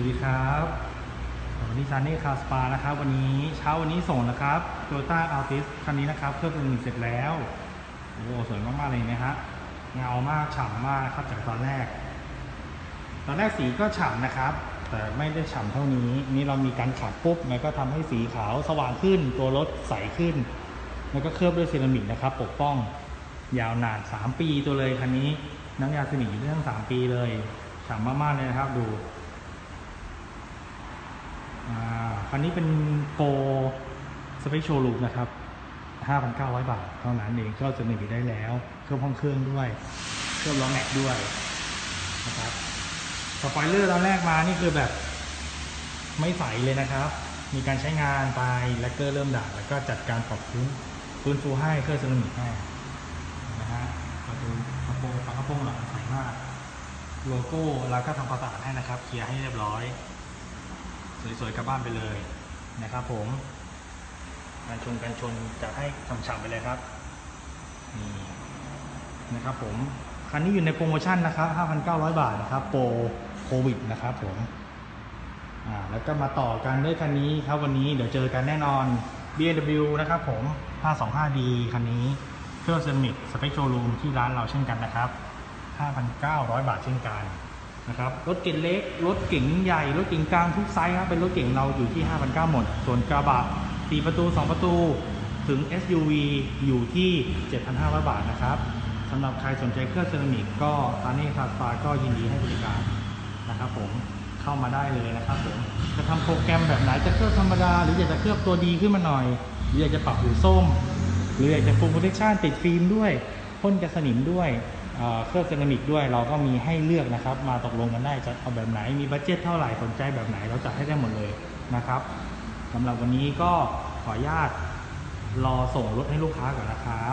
วัสดีครับวันนี้ซานนี่คาสปานะครับ วันนี้เช้าวันนี้ส่งนะครับ Toyota Altis คันนี้นะครับ เครื่องเป็นหนึ่งเสร็จแล้วโอ้โหสวยมากๆเลยนะฮะเงามากฉ่ำมากครับจากตอนแรก ตอนแรกสีก็ฉ่ำนะครับ แต่ไม่ได้ฉ่ำเท่านี้ นี่เรามีการขัดปุ๊บมันก็ทำให้สีขาวสว่างขึ้น ตัวรถใสขึ้น แล้วก็เคลือบด้วยเซรามิกนะครับ ปกป้องยาวนาน 3 ปีตัวเลยคันนี้น้ำยาเซรามิกอยู่ได้ทั้ง3ปีเลยฉ่ำมากๆเลยนะครับ ดู อ่า คันนี้เป็นโปรสเปคโชว์ลูปนะครับ 5,900 บาท เท่านั้นเองก็จะหนึ่งได้แล้วเครื่องห้องเครื่องด้วย เครื่องล้อแม็กด้วยนะครับสปอยเลอร์ตอนแรกมานี่คือแบบไม่ใสเลยนะครับ มีการใช้งานไปแลกเกอร์เริ่มด่างแล้วก็จัดการปรับพื้นฟื้นฟูให้เครื่องเซรามิกให้นะฮะประตูกระโปรงฝากระโปรงหลังใสมาก โลโก้แล้วก็ทำความสะอาดให้นะครับ เคลียร์ให้เรียบร้อย สวยๆกลับบ้านไปเลยนะครับผมการชนการชนจะให้ฉ่ำๆไปเลยครับนี่นะครับผมคันนี้อยู่ในโปรโมชั่นนะครับ 5,900 บาทนะครับ โปรโควิดนะครับผมอ่าแล้วก็มาต่อกันด้วยคันนี้ครับวันนี้เดี๋ยวเจอกันแน่นอน BMW นะครับผม 525D คันนี้เครื่องเซรามิกสเปคโชว์รูมที่ร้านเราเช่นกันนะครับ 5,900 บาทเช่นกัน นะครับรถเก๋งเล็ก รถเก๋งใหญ่ รถเก๋งกลางทุกไซส์ครับเป็นรถเก๋งเราอยู่ที่ 5,900 หมด ส่วนกระบะ4ประตู 2 ประตูถึง SUV อยู่ที่ 7,500 บาทนะครับสำหรับใครสนใจเครื่องเซรามิกก็ตานี่คาสปาก็ยินดีให้บริการนะครับผมเข้ามาได้เลยนะครับผมจะทำโปรแกรมแบบไหนจะเคลือบธรรมดา หรืออยากจะเคลือบตัวดีขึ้นมาหน่อย หรืออยากจะปรับผิวส้ม หรืออยากจะฟูลโปรเทคชั่นติดฟิล์มด้วยพ่นกันสนิมด้วย เครื่องเซรามิกด้วยเราก็มีให้เลือกนะครับ มาตกลงกันได้จะเอาแบบไหนมีบัตเจ็ตเท่าไหร่สนใจแบบไหนเราจัดให้ได้หมดเลยนะครับสำหรับวันนี้ก็ขออนุญาตรอส่งรถให้ลูกค้าก่อนนะครับ